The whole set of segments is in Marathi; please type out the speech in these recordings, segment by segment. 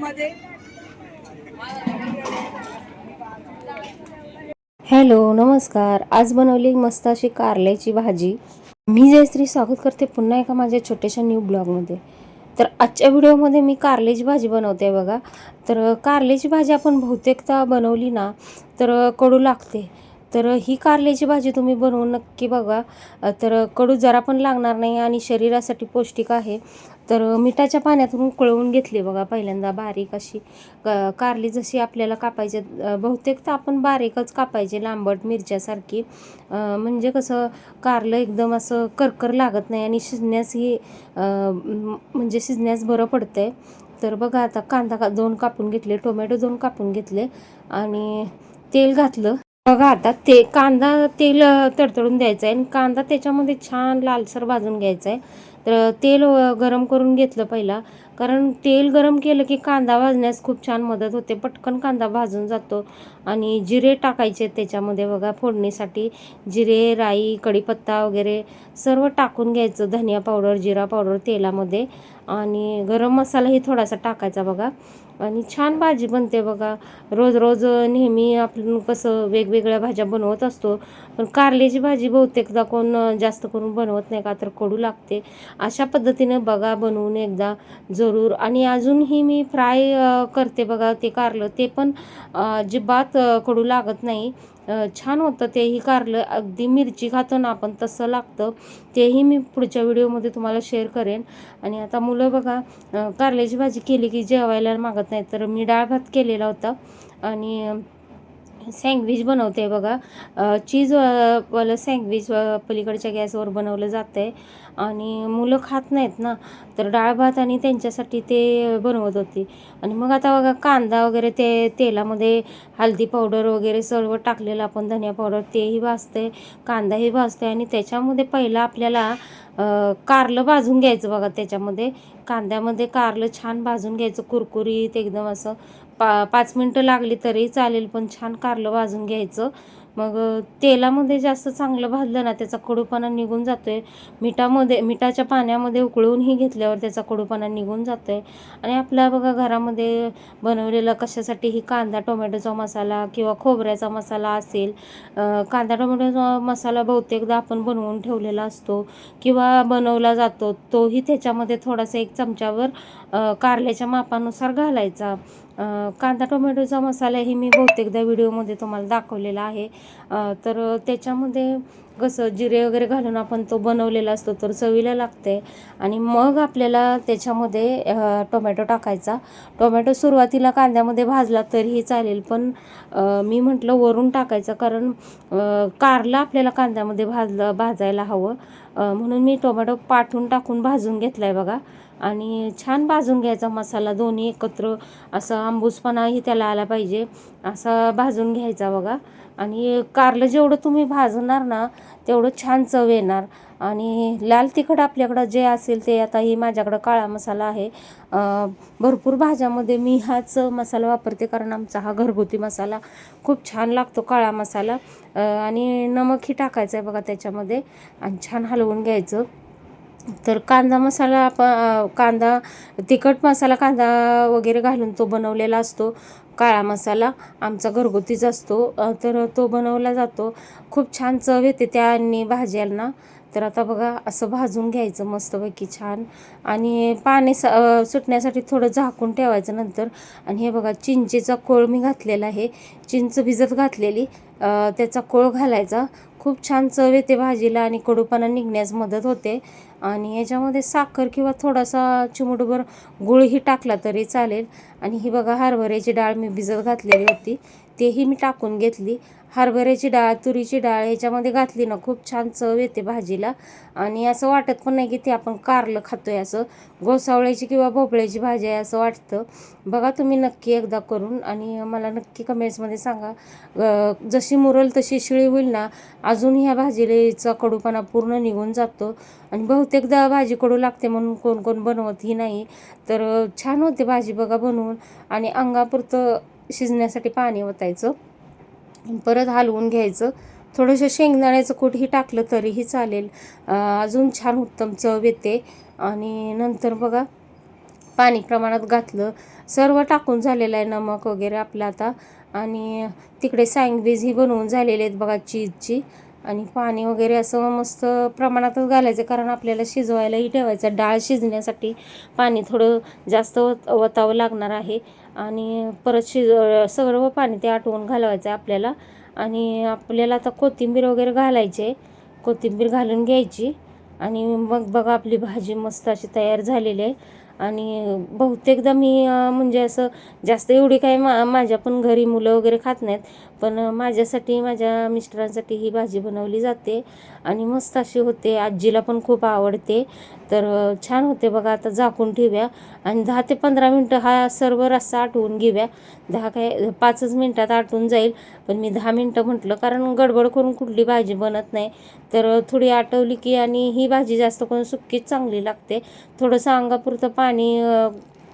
मध्ये. हॅलो नमस्कार. आज बनवली मस्त अशी कारल्याची भाजी. मी जयश्री स्वागत करते पुन्हा एका माझ्या छोट्याशा न्यू ब्लॉगमध्ये तर आजच्या व्हिडिओमध्ये मी कारल्याची भाजी बनवते बघा. तर कारल्याची भाजी आपण बहुतेकदा बनवली ना तर कडू लागते. तर ही कारल्याची भाजी तुम्ही बनवून नक्की बघा. तर कडू जरा पण लागणार नाही आणि शरीरासाठी पौष्टिक आहे. तर मिठाच्या पाण्यातून उकळवून घेतली बघा पहिल्यांदा बारीक अशी. कारली जशी आपल्याला कापायची बहुतेक तर आपण बारीकच कापायचे लांबट मिरच्यासारखी. म्हणजे कसं कारलं एकदम असं करकर लागत नाही आणि शिजण्यासही ही म्हणजे शिजण्यास बरं पडतंय. तर बघा आता कांदा का दोन कापून घेतले टोमॅटो दोन कापून घेतले आणि तेल घातलं. बघा आता ते कांदा तेल तडतडून द्यायचं आहे आणि कांदा त्याच्यामध्ये छान लालसर भाजून घ्यायचा आहे तर तेल गरम करून घेतलं पहिला. कारण तेल गरम केलं की कांदा भाजण्यास खूप छान मदत होते. पटकन कांदा भाजून जातो. आणि जिरे टाकायचे त्याच्यामध्ये बघा फोडणीसाठी. जिरे राई कढीपत्ता वगैरे सर्व टाकून घ्यायचं. धनिया पावडर जिरा पावडर तेलामध्ये. आणि गरम मसालाही थोडासा टाकायचा बघा. आणि छान भाजी बनते बघा. रोज रोज नेहमी आपण कसं वेगवेगळ्या भाज्या बनवत असतो. पण कारल्याची भाजी बहुतेकदा कोण जास्त करून बनवत नाही का तर कडू लागते. अशा पद्धतीनं बघा बनवून एकदा जरूर. आणि अजूनही मी फ्राय करते बघा ते कारलं. ते पण अजिबात कडू लागत नाही. छान होतं तेही कारलं. अगदी मिरची खातो ना आपण तसं लागतं. तेही मी पुढच्या व्हिडिओमध्ये तुम्हाला शेअर करेन. आणि आता मुलं बघा कारल्याची भाजी केली की जेवायला मागत नाही तर मी डाळ भात केलेला होता. आणि सँडविच बनवते बघा. चीजवालं चीज वालं सँडविच पलीकडच्या गॅसवर बनवलं जातं आहे आणि मुलं खात नाहीत ना तर डाळ भात आणि त्यांच्यासाठी ते बनवत होती. आणि मग आता बघा कांदा वगैरे ते तेलामध्ये हळदी पावडर वगैरे सर्व टाकलेलं आपण धनिया पावडर तेही भाजते कांदाही भाजते आणि त्याच्यामध्ये पहिला आपल्याला कारलं भाजून घ्यायचं बघा त्याच्यामध्ये. कांद्यामध्ये कारलं छान भाजून घ्यायचं कुरकुरीत एकदम असं. पा पाच मिनटं लागली तरी चालेल पण छान कारलं भाजून घ्यायचं. मग तेलामध्ये जास्त चांगलं भाजलं ना त्याचा कडूपणा निघून जातो आहे मिठामध्ये मिठाच्या पाण्यामध्ये उकळूनही घेतल्यावर त्याचा कडूपणा निघून जातो आहे आणि आपल्या बघा घरामध्ये बनवलेला कशासाठीही कांदा टोमॅटोचा मसाला किंवा खोबऱ्याचा मसाला असेल कांदा टोमॅटोचा मसाला बहुतेकदा आपण बनवून ठेवलेला असतो किंवा बनवला जातो तोही त्याच्यामध्ये थोडासा एक चमच्यावर कारल्याच्या मापानुसार घालायचा. कांदा टोमॅटोचा मसाला हे मी बहुतेकदा व्हिडिओमध्ये तुम्हाला दाखवलेला आहे. तर त्याच्यामध्ये कसं जिरे वगैरे घालून आपण तो बनवलेला असतो तर चवीला लागते. आणि मग आपल्याला त्याच्यामध्ये टोमॅटो टाकायचा. टोमॅटो सुरुवातीला कांद्यामध्ये भाजला तरीही चालेल पण मी म्हटलं वरून टाकायचं कारण कारला आपल्याला कांद्यामध्ये भाजलं भाजायला हवं. म्हणून मी टोमॅटो पाठून टाकून भाजून घेतला आहे बघा. आणि छान भाजून घ्यायचा मसाला दोन्ही एकत्र असं आंबूसपणाही त्याला आला पाहिजे. असा भाजून घ्यायचा बघा. आणि कारलं जेवढं तुम्ही भाजणार ना तेवढं छान चव येणार. आणि लाल तिखट आपल्याकडं जे असेल ते आता ही माझ्याकडं काळा मसाला आहे. भरपूर भाज्यामध्ये मी हाच मसाला वापरते कारण आमचा हा घरगुती मसाला खूप छान लागतो काळा मसाला. आणि नमकही टाकायचं आहे बघा त्याच्यामध्ये. आणि छान हलवून घ्यायचं. तर कांदा मसाला आपण कांदा तिखट मसाला कांदा वगैरे घालून तो बनवलेला असतो. काळा मसाला आमचा घरगुतीच असतो. तर तो बनवला जातो. खूप छान चव येते त्या आणि भाज्यांना. तर आता बघा असं भाजून घ्यायचं मस्तपैकी छान. आणि पाणी स सुटण्यासाठी थोडं झाकून ठेवायचं नंतर. आणि हे बघा चिंचेचा कोळ मी घातलेला आहे. चिंच भिजत घातलेली. त्याचा कोळ घालायचा. खूप छान चव येते भाजीला आणि कडूपणा निघण्यास मदत होते. आणि याच्यामध्ये साखर किंवा थोडासा चिमुटभर गुळही टाकला तरी चालेल. आणि ही बघा हरभऱ्याची डाळ मी भिजत घातलेली होती. तेही मी टाकून घेतली. हरभऱ्याची डाळ तुरीची डाळ ह्याच्यामध्ये घातली ना खूप छान चव येते भाजीला. आणि असं वाटत पण नाही की ते आपण कारलं खातोय असं. गोसावळ्याची किंवा भोपळ्याची भाजी आहे असं वाटतं. बघा तुम्ही नक्की एकदा करून आणि मला नक्की कमेंट्समध्ये सांगा. जशी मुरल तशी शिळी होईल ना अजून ह्या भाजीलेचा कडूपणा पूर्ण निघून जातो. आणि बहुतेकदा भाजी कडू लागते म्हणून कोण कोण बनवतही नाही. तर छान होते भाजी बघा बनवून. आणि अंगापुरतं शिजण्यासाठी पाणी ओतायचं. परत हलवून घ्यायचं. थोडंसं शेंगदाण्याचं कूटही टाकलं तरीही चालेल. अजून छान उत्तम चव येते. आणि नंतर बघा पाणी प्रमाणात घातलं. सर्व टाकून झालेलं आहे नमक वगैरे आपलं आता. आणि तिकडे सँडविचही बनवून झालेले आहेत बघा चीजची. आणि पाणी वगैरे असं मस्त प्रमाणातच घालायचं कारण आपल्याला शिजवायलाही ठेवायचं. डाळ शिजण्यासाठी पाणी थोडं जास्त वत वतावं लागणार आहे. आणि परत शिज सगळं पाणी ते आटवून घालवायचं आहे आपल्याला. आणि आपल्याला आता कोथिंबीर वगैरे घालायची आहे. कोथिंबीर घालून घ्यायची. आणि मग बघा आपली भाजी मस्त अशी तयार झालेली आहे. आणि बहुतेकदा मी म्हणजे असं जास्त एवढी काही मा माझ्या पण घरी मुलं वगैरे खात नाहीत. पण माझ्यासाठी माझ्या मिस्टरांसाठी ही भाजी बनवली जाते आणि मस्त अशी होते. आजीला पण खूप आवडते. तर छान होते बघा आता झाकून ठेव्या आणि दहा ते पंधरा मिनटं हा सर्व रस्सा आटवून घेऊया. दहा काय पाचच मिनटात आटून जाईल पण मी दहा मिनटं म्हटलं कारण गडबड करून कुठली भाजी बनत नाही. तर थोडी आटवली की आणि ही भाजी जास्त करून सुक्कीच चांगली लागते. थोडंसं अंगापुरतं पाणी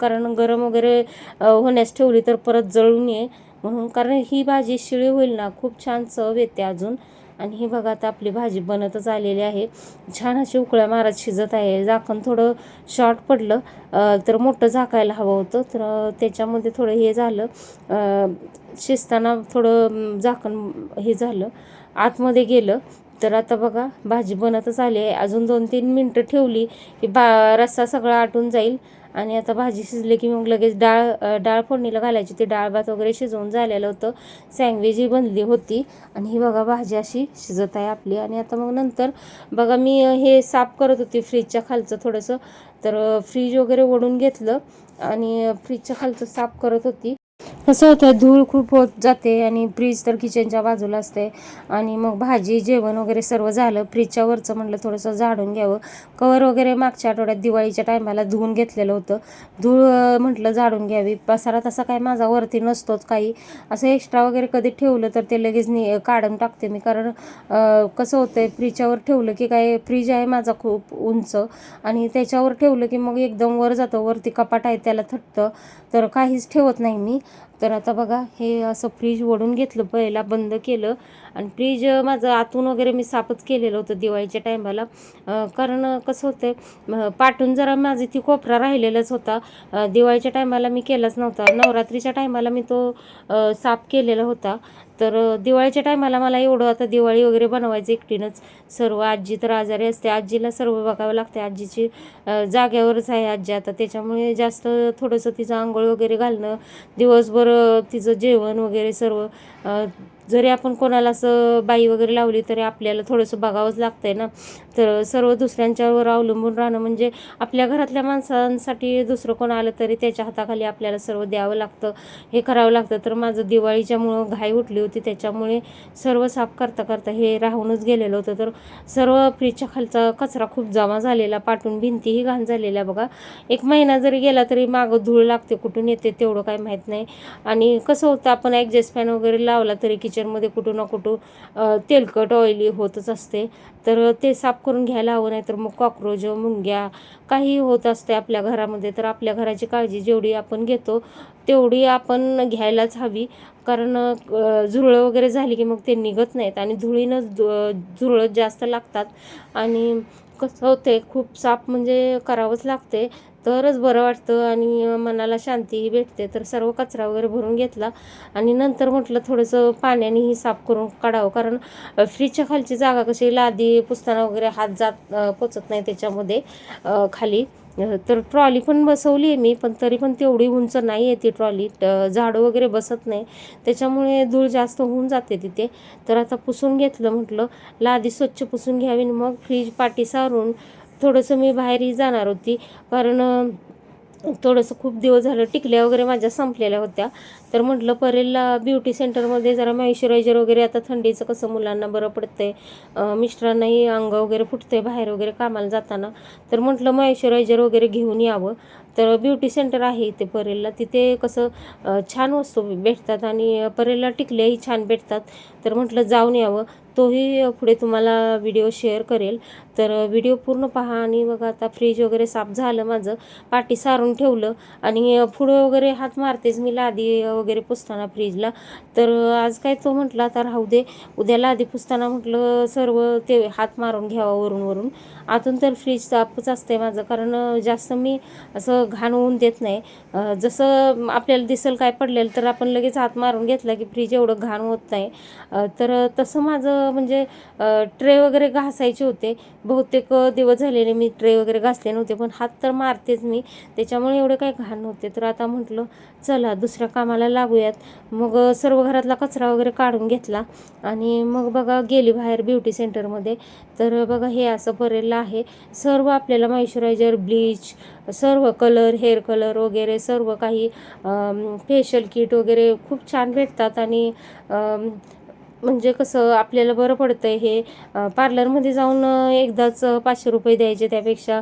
कारण गरम वगैरे होण्यास ठेवली तर परत जळून ये म्हणून कारण ही भाजी शिळी होईल ना खूप छान चव येते अजून. आणि ही बघा आता आपली भाजी बनतच आलेली आहे. छान अशी उकळ्या मारत शिजत आहे. झाकण थोडं शॉर्ट पडलं तर मोठं झाकायला हवं होतं. तर त्याच्यामध्ये थोडं हे झालं शिजताना थोडं झाकण हे झालं. आतमध्ये गेलं. तर आता बघा भाजी बनतच आली आहे. अजून दोन तीन मिनटं ठेवली की बा रस्सा सगळा आटून जाईल. आणि आता भाजी शिजली की मग लगेच डाळ डाळ फोडणीला घालायची. ते डाळ भात वगैरे शिजवून झालेलं होतं. सँडविच ही बनली होती. आणि ही बघा भाजी अशी शिजत आहे आपली. आणि आता मग नंतर बघा मी हे साफ करत होती फ्रीजच्या खालचं थोडंसं. तर फ्रीज वगैरे ओढून घेतलं. आणि फ्रीजच्या खालचं साफ करत होती. कसं होतं धूळ खूप होत जाते आणि फ्रीज तर किचनच्या बाजूला असते. आणि मग भाजी जेवण वगैरे सर्व झालं फ्रीजच्या वरचं म्हटलं थोडंसं झाडून घ्यावं. कवर वगैरे मागच्या आठवड्यात दिवाळीच्या टायमाला धुवून घेतलेलं होतं. धूळ म्हटलं झाडून घ्यावी. पसारा तसा काय माझा वरती नसतोच काही. असं एक्स्ट्रा वगैरे कधी ठेवलं तर ते लगेच नि काढून टाकते मी. कारण कसं होतं आहे फ्रीजच्यावर ठेवलं की काय फ्रीज आहे माझा खूप उंच. आणि त्याच्यावर ठेवलं की मग एकदम वर जातं. वरती कपाट आहे त्याला थटतं तर काहीच ठेवत नाही मी. तर आता बघा हे असं फ्रीज ओढून घेतलं पहिला बंद केलं. आणि फ्रीज माझं आतून वगैरे मी साफच केलेलं होतं दिवाळीच्या टायमाला कारण कसं होतं पाठून जरा माझी ती कोपरा राहिलेलाच होता. दिवाळीच्या टायमाला मी केलाच नव्हता. नवरात्रीच्या टायमाला मी तो साफ केलेला होता. तर दिवाळीच्या टायमाला मला एवढं आता दिवाळी वगैरे बनवायचं एकटीनंच. सर्व आजी तर आजारी असते. आजीला सर्व बघावं लागते आजीची जाग्यावरच आहे आजी आता. त्याच्यामुळे जास्त थोडंसं तिचं आंघोळ वगैरे घालणं दिवसभर तिचं जेवण वगैरे सर्व जरी आपण कोणाला असं बाई वगैरे लावली तरी आपल्याला थोडंसं बघावंच लागतंय ना. तर सर्व दुसऱ्यांच्यावर अवलंबून राहणं म्हणजे आपल्या घरातल्या माणसांसाठी दुसरं कोण आलं तरी त्याच्या हाताखाली आपल्याला सर्व द्यावं लागतं हे करावं लागतं. तर माझं दिवाळीच्यामुळं घाई उठली होती त्याच्यामुळे सर्व साफ करता करता हे राहूनच गेलेलं होतं. तर सर्व फ्रीजच्या खालचा कचरा खूप जमा झालेला पाठून भिंतीही घाण झालेल्या बघा. एक महिना जरी गेला तरी मागं धूळ लागते कुठून येते तेवढं काही माहीत नाही. आणि कसं होतं आपण ॲडजस्ट फॅन वगैरे लावला तरी किचनमध्ये कुठं ना कुठं तेलकट ऑइली होतच असते. तर ते साफ करून घ्यायला हवं नाही तर मग कॉक्रोच मुंग्या काही होत असते आपल्या घरामध्ये. तर आपल्या घराची काळजी जेवढी आपण घेतो तेवढी आपण घ्यायलाच हवी. कारण झुरळं वगैरे झाली की मग ते निघत नाहीत आणि धुळीनं झुरळं जास्त लागतात. आणि कसं होते खूप साफ म्हणजे करावंच लागते तरच बरं वाटतं आणि मनाला शांतीही भेटते. तर सर्व कचरा वगैरे भरून घेतला आणि नंतर म्हटलं थोडंसं पाण्यानेही साफ करून काढावं. कारण फ्रीजच्या खालची जागा कशी लादी पुसताना वगैरे हात जात पोचत नाही त्याच्यामध्ये खाली. तर ट्रॉली पण बसवली आहे मी पण तरी पण तेवढी उंच नाही आहे ती ट्रॉली. झाडं वगैरे बसत नाही. त्याच्यामुळे धूळ जास्त होऊन जाते तिथे. तर आता पुसून घेतलं म्हटलं लादी स्वच्छ पुसून घ्यावी आणि मग फ्रीज पाटी सारून थोडंसं मी बाहेरही जाणार होती. कारण थोडंसं खूप दिवस झालं टिकल्या वगैरे माझ्या संपलेल्या होत्या. तर म्हटलं परेलला ब्युटी सेंटरमध्ये जरा मॉइश्चरायझर वगैरे आता थंडीचं कसं मुलांना बरं पडतंय. मिस्टरांनाही अंग वगैरे फुटतंय बाहेर वगैरे कामाला जाताना. तर म्हटलं मॉइश्चरायझर वगैरे घेऊन यावं. तर ब्युटी सेंटर आहे इथे परेलला. तिथे कसं छान वस्तू भेटतात आणि परेलला टिकल्याही छान भेटतात. तर म्हटलं जाऊन यावं. तोही पुढे तुम्हाला व्हिडिओ शेअर करेल. तर व्हिडिओ पूर्ण पहा आणि मग आता फ्रीज वगैरे साफ झालं माझं. पाठी सारून ठेवलं आणि पुढं वगैरे हात मारतेच मी लादी वगैरे पुसताना फ्रीजला. तर आज काय तो म्हटलं आता राहू दे. उद्या लादी पुसताना म्हटलं सर्व ते हात मारून घ्यावा वरून वरून. आतून तर फ्रीज साफच असते माझं. कारण जास्त मी असं घाण होऊन देत नाही. जसं आपल्याला दिसेल काय पडलेलं तर आपण लगेच हात मारून घेतला की फ्रीज एवढं घाण होत नाही. तर तसं माझं म्हणजे ट्रे वगैरे घासायचे होते. बहुतेक दिवस झालेले मी ट्रे वगैरे घासले नव्हते पण हात तर मारतेच मी. त्याच्यामुळे एवढे काही घाण होते तर आता म्हटलं चला दुसऱ्या कामाला लागूयात. मग सर्व घरातला कचरा वगैरे काढून घेतला. आणि मग बघा गेली बाहेर ब्युटी सेंटरमध्ये. तर बघा हे असं परेलं आहे. सर्व आपल्याला मॉइश्चरायझर ब्लीच सर्व कलर कलर हेअर कलर वगैरे सर्व काही फेशियल किट वगैरे खूप छान भेटतात आणि म्हणजे कसं आपल्याला बरं पडतं आहे हे पार्लरमध्ये जाऊन एकदाच पाचशे रुपये द्यायचे त्यापेक्षा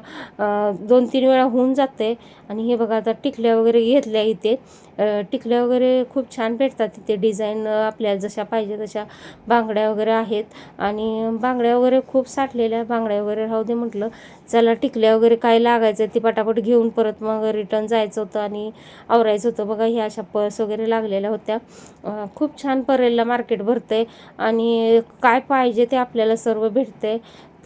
दोन तीन वेळा होऊन जाते आणि हे बघा आता टिकल्या वगैरे घेतल्या इथे. टिकल्या वगैरे खूप छान भेटतात तिथे डिझाईन आपल्याला जशा पाहिजे तशा बांगड्या वगैरे आहेत. आणि बांगड्या वगैरे खूप साठलेल्या बांगड्या वगैरे राहू दे म्हटलं चला टिकल्या वगैरे काय लागायचं ती पटापट घेऊन परत मग रिटर्न जायचं होतं आणि आवरायचं होतं. बघा ह्या अशा पर्स वगैरे लागलेल्या होत्या. खूप छान परेलला मार्केट भरतंय आणि काय पाहिजे ते आपल्याला सर्व भेटते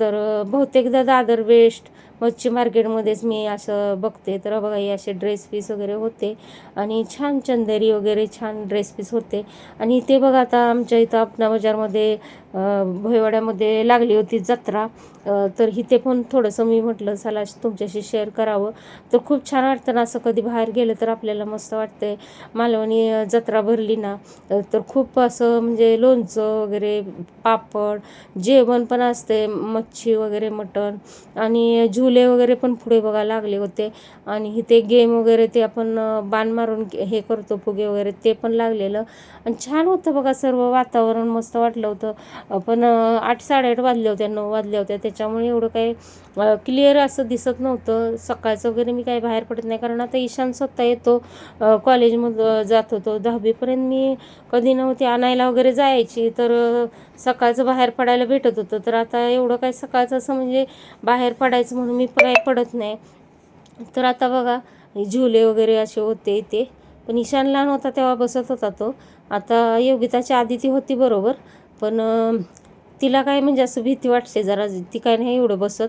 तर बहुतेकदा दादर वेस्ट मच्छी मार्केटमध्येच मी असं बघते. तर बघा हे असे ड्रेस पीस वगैरे होते आणि छान चंदेरी वगैरे छान ड्रेस पीस होते. आणि ते बघा आता आमच्या इथं आपणा बाजारमध्ये भोयवाड्यामध्ये लागली होती जत्रा. तर इथे पण थोडंसं मी म्हटलं चला तुमच्याशी शेअर करावं. तर खूप छान वाटतं ना असं कधी बाहेर गेलं तर आपल्याला मस्त वाटतंय. मालवणी जत्रा भरली ना तर खूप असं म्हणजे लोणचं वगैरे पापड जेवण पण असते मच्छी वगैरे मटण. आणि झुले वगैरे पण पुढे बघा लागले होते. आणि इथे गेम वगैरे ते आपण बाण मारून हे करतो फुगे वगैरे ते पण लागलेलं. आणि छान होतं बघा सर्व वातावरण मस्त वाटलं होतं. पण आठ साडेआठ वाजल्या होत्या नऊ वाजल्या होत्या. त्याच्यामुळे एवढं काही क्लिअर असं दिसत नव्हतं. सकाळचं वगैरे मी काही बाहेर पडत नाही. कारण आता ईशान स्वतः येतो अ, कॉलेजमध्ये जात होतो. दहावीपर्यंत मी कधी नव्हती आणायला वगैरे जायची. तर सकाळचं बाहेर पडायला भेटत होतं. तर आता एवढं काय सकाळचं असं म्हणजे बाहेर पडायचं म्हणून मी काय पडत नाही. तर आता बघा झुले वगैरे असे होते इथे. पण ईशान लहान होता तेव्हा बसत होता तो. आता योगिताची आधी ती होती बरोबर. पण तिला काय म्हणजे असं भीती वाटते जरा ती काय नाही एवढं बसत.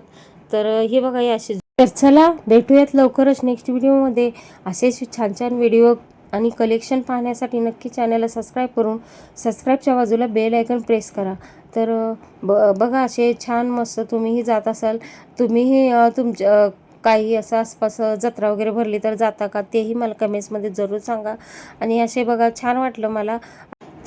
तर हे बघा हे असे तर चला भेटूयात लवकरच नेक्स्ट व्हिडिओमध्ये असेच छान छान व्हिडिओ आणि कलेक्शन पाहण्यासाठी नक्की चॅनलला सबस्क्राईब करून सबस्क्राईबच्या बाजूला बेल आयकन प्रेस करा. तर ब बघा असे छान मस्त तुम्हीही जात असाल तुम्हीही तुमच्या काही असं आसपास जत्रा वगैरे भरली तर जाता का तेही मला कमेंट्समध्ये जरूर सांगा. आणि असे बघा छान वाटलं मला.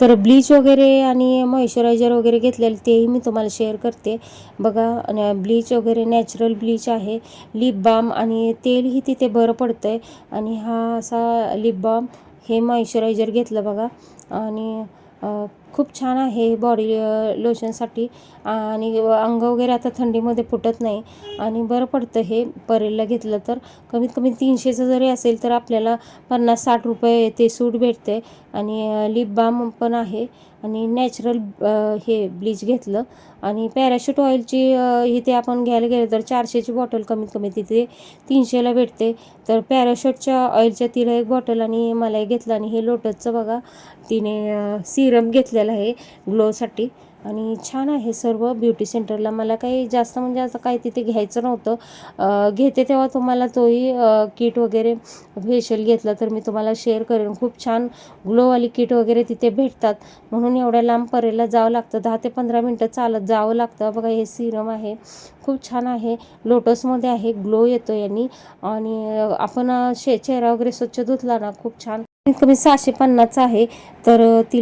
तर ब्लीच वगैरे आणि मॉइश्चरायझर वगैरे घेतलेलं तेही मी तुम्हाला शेअर करते. बघा आणि ब्लीच वगैरे नॅचरल ब्लीच आहे. लिप बाम आणि तेलही तिथे बरं पडतं आहे आणि हा असा लिप बाम हे मॉइश्चरायझर घेतलं बघा. आणि खूप छान आहे बॉडी लोशनसाठी आणि अंग वगैरे आता थंडीमध्ये फुटत नाही. आणि बरं पडतं हे परेलला घेतलं तर. कमीत कमी तीनशेचं जरी असेल तर आपल्याला पन्नास साठ रुपये ते सूट भेटते. आणि लिप बाम पण आहे. आणि नॅचरल हे ब्लीच घेतलं. आणि पॅराशूट ऑइलची इथे आपण घ्यायला गेलं तर चारशेची बॉटल कमीत कमी तिथे तीनशेला भेटते. तर पॅराशूटच्या ऑइलच्या तिला एक बॉटल आणि मला एक घेतलं. आणि हे लोटसचं बघा तिने सिरम घेतलेलं आहे ग्लोसाठी आणि छान आहे सर्व ब्युटी सेंटरला. मला काही जास्त म्हणजे असं काही तिथे घ्यायचं नव्हतं. घेते तेव्हा तुम्हाला तोही किट वगैरे फेशियल घेतला तर मी तुम्हाला शेअर करेन. खूप छान ग्लोवाली किट वगैरे तिथे भेटतात. म्हणून एवढ्या लांब परेला जावं लागतं. दहा ते पंधरा मिनटं चालत जावं लागतं. बघा हे सिरम आहे. खूप छान आहे. लोटसमध्ये आहे. ग्लो येतो यांनी आणि आपण शे चेहरा वगैरे स्वच्छ धुतला ना खूप छान. कमीत कमी सहाशे पन्नास आहे. तर ती